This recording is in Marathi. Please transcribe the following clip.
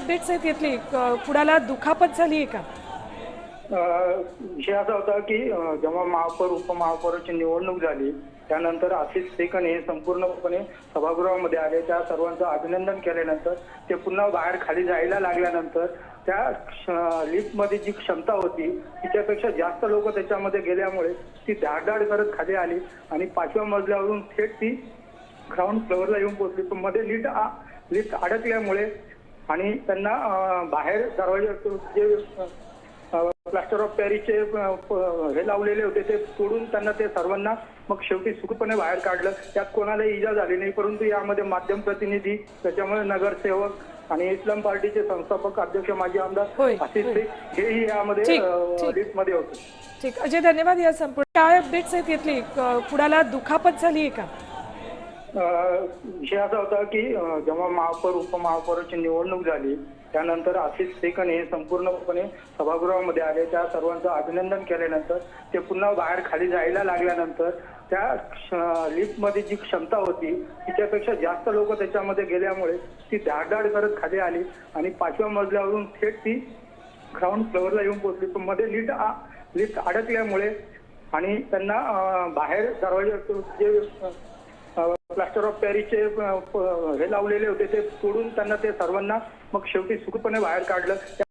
अपडेट्स आहेत घेतली कुणाला दुखापत झाली आहे का? विषय असा होता की जेव्हा महापौर उपमहापौराची निवडणूक झाली त्यानंतर आशिष शेखन हे संपूर्णपणे सभागृहामध्ये आले. त्या सर्वांचं अभिनंदन केल्यानंतर ते पुन्हा बाहेर खाली जायला लागल्यानंतर त्या क्ष- लिफ्टमध्ये जी क्षमता होती तिच्यापेक्षा जास्त लोक त्याच्यामध्ये गेल्यामुळे ती धाडधाड करत खाली आली आणि पाचव्या मजल्यावरून थेट ती ग्राउंड फ्लोअरला येऊन पोहोचली. पण मध्ये लिफ्ट लिफ्ट अडकल्यामुळे आणि त्यांना बाहेर दरवाजा जे प्लास्टर ऑफ पॅरिसचे हे लावलेले होते ते तोडून त्यांना ते सर्वांना मग शेवटी सुखपणे बाहेर काढलं. त्यात कोणालाही इजा झाली नाही परंतु यामध्ये माध्यम प्रतिनिधी त्याच्यामुळे नगरसेवक आणि इस्लाम पार्टीचे संस्थापक अध्यक्ष माजी आमदार आशिष. शेख हेही यामध्ये. लिफ्टमध्ये होते. ठीक. अजय धन्यवाद या संपूर्ण काय अपडेट्स आहेत यातली क- कुणाला दुखापत झाली आहे का? विषय असा होता की जेव्हा महापौर उपमहापौराची निवडणूक झाली त्यानंतर आशिष शेखन हे संपूर्णपणे सभागृहामध्ये आले त्या सर्वांचं अभिनंदन केल्यानंतर ते पुन्हा बाहेर खाली जायला लागल्यानंतर त्या क्ष- लिफ्टमध्ये जी क्षमता होती तिच्यापेक्षा जास्त लोक त्याच्यामध्ये गेल्यामुळे ती धाडधाड करत खाली आली आणि पाचव्या मजल्यावरून थेट ती ग्राउंड फ्लोअरला येऊन पोहोचली. पण मध्ये लिफ्ट लिफ्ट अडकल्यामुळे आणि त्यांना बाहेर दरवाजा जे प्लास्टर ऑफ पॅरिसचे हे लावलेले होते ते तोडून त्यांना ते सर्वांना मग शेवटी सुखपणे बाहेर काढलं. त्या-